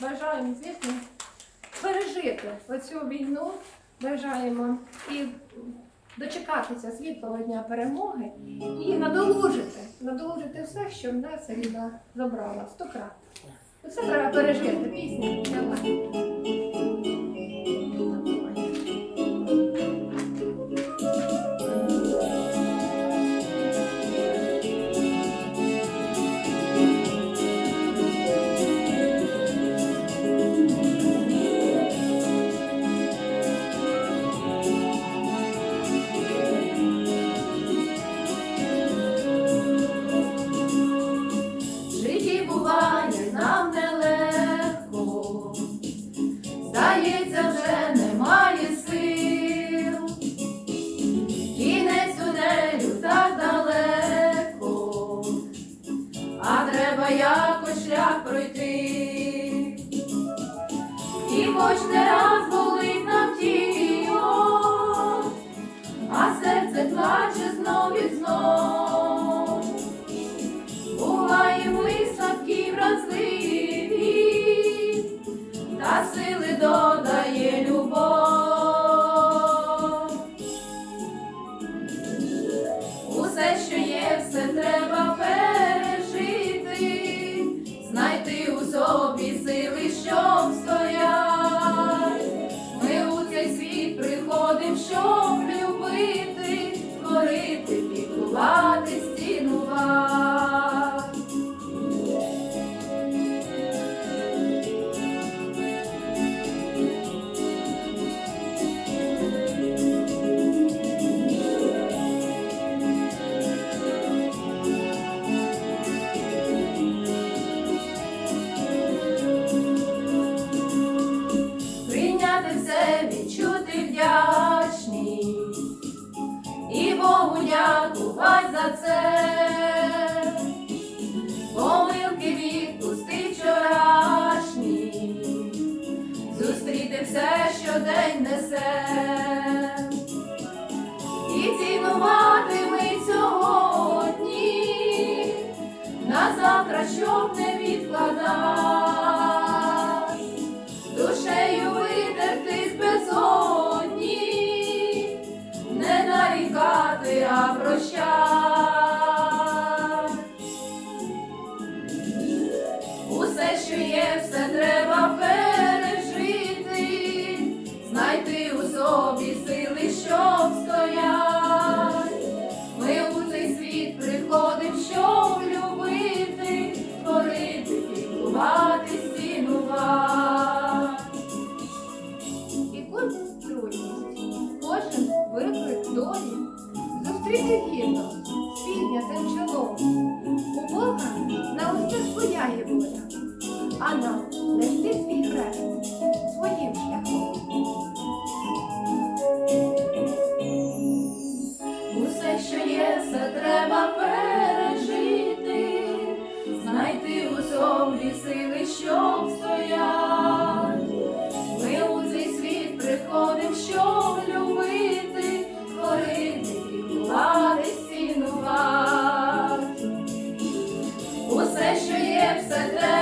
бажаємо, звісно, пережити оцю війну, бажаємо і дочекатися світлого дня перемоги і надолужити, надолужити все, що в нас ріда забрала сто крат. Це треба пережити пісню. Здається, вже немає сил, кінець тунелю так далеко, а треба якось шлях пройти. І хоч не раз болить нам тіло, а серце плаче знов і знов. Буваємо ми слабкі вразливі, та сили зустріти все, що день несе, і цінувати зустріти літо, піднятим чолом. У Бога на листах своя є воля, а нам нести свій хрест своїм шляхом. Усе, що є, це треба пережити, знайти у собі сили. steps and